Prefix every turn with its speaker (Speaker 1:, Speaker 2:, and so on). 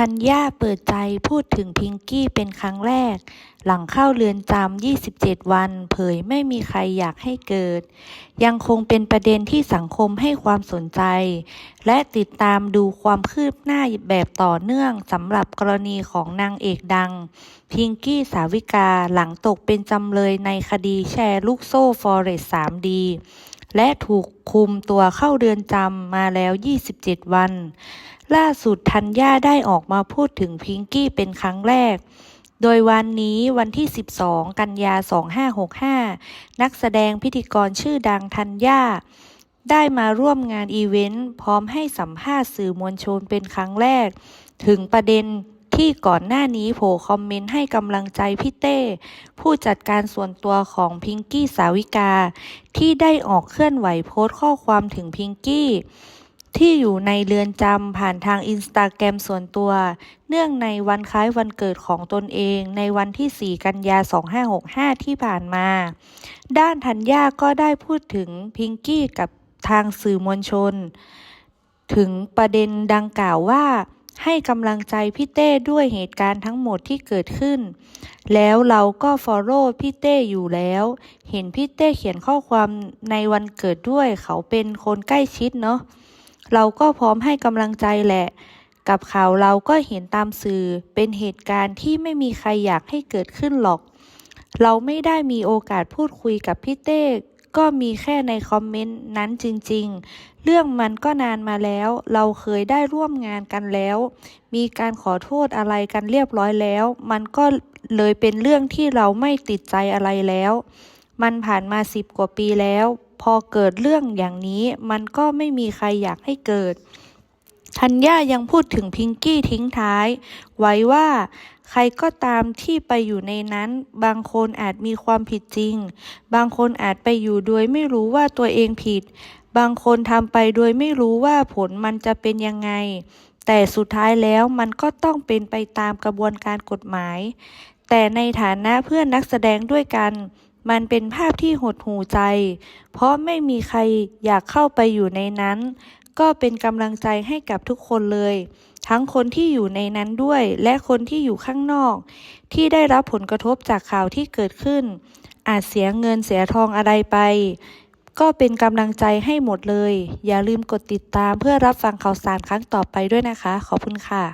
Speaker 1: ธัญญาเปิดใจพูดถึงพิงกี้เป็นครั้งแรก หลังเข้าเรือนจำ 27 วัน เผยไม่มีใครอยากให้เกิด ยังคงเป็นประเด็นที่สังคมให้ความสนใจ และติดตามดูความคืบหน้าแบบต่อเนื่องสำหรับกรณีของนางเอกดัง พิงกี้สาวิกาหลังตกเป็นจำเลยในคดีแชร์ลูกโซ่ฟอเรส 3D และถูกคุมตัวเข้าเรือนจำมาแล้ว 27 วัน ล่าสุดธัญญาได้ออกมาพูดถึงพิงกี้เป็นครั้งแรก โดยวันนี้วันที่ 12 กันยา 2565 นักแสดงพิธีกรชื่อดังธัญญาได้มาร่วมงานอีเวนต์พร้อมให้สัมภาษณ์สื่อมวลชนเป็นครั้งแรก ถึงประเด็น ที่ก่อนหน้านี้โผล่คอมเมนต์ให้กำลังใจพี่เต้ ผู้จัดการส่วนตัวของพิงกี้สาวิกา ที่ได้ออกเคลื่อนไหวโพสต์ข้อความถึงพิงกี้ที่อยู่ในเรือนจำผ่านทางอินสตาแกรมส่วนตัว เนื่องในวันคล้ายวันเกิดของตนเองในวันที่ 4 กันยา 2565 ที่ผ่านมา ด้านธัญญาก็ได้พูดถึงพิงกี้กับทางสื่อมวลชน ถึงประเด็นดังกล่าวว่า ให้กำลังใจพี่เต้ด้วยเหตุการณ์ทั้งหมดที่เกิดขึ้น แล้วเราก็ฟอลโล่พี่เต้อยู่แล้ว เห็นพี่เต้เขียนข้อความในวันเกิดด้วย เขาเป็นคนใกล้ชิดเนาะ เราก็พร้อมให้กำลังใจแหละ กับข่าวเราก็เห็นตามสื่อ เป็นเหตุการณ์ที่ไม่มีใครอยากให้เกิดขึ้นหรอก เราไม่ได้มีโอกาสพูดคุยกับพี่เต้ ก็มีแค่ในคอมเมนต์นั้นจริงๆ เรื่องมันก็นานมาแล้ว เราเคยได้ร่วมงานกันแล้ว มีการขอโทษอะไรกันเรียบร้อยแล้ว มันก็เลยเป็นเรื่องที่เราไม่ติดใจอะไรแล้ว มันผ่านมาสิบกว่าปีแล้ว พอเกิดเรื่องอย่างนี้ มันก็ไม่มีใครอยากให้เกิด ธัญญายังพูดถึงพิงกี้ทิ้งท้าย ไว้ว่า ใครก็ตามที่ไปอยู่ในนั้น บางคนอาจมีความผิดจริง บางคนอาจไปอยู่โดยไม่รู้ว่าตัวเองผิด บางคนทำไปโดยไม่รู้ว่าผลมันจะเป็นยังไง แต่สุดท้ายแล้วมันก็ต้องเป็นไปตามกระบวนการกฎหมาย แต่ในฐานะเพื่อนนักแสดงด้วยกันมันเป็นภาพที่หดหูใจ เพราะไม่มีใครอยากเข้าไปอยู่ในนั้น ก็เป็นกำลังใจให้กับทุกคนเลย ทั้งคนที่อยู่ในนั้นด้วย และคนที่อยู่ข้างนอก ที่ได้รับผลกระทบจากข่าวที่เกิดขึ้น อาจเสียเงินเสียทองอะไรไป ก็เป็นกำลังใจให้หมดเลย อย่าลืมกดติดตามเพื่อรับฟังข่าวสารครั้งต่อไปด้วยนะคะ ขอบคุณค่ะ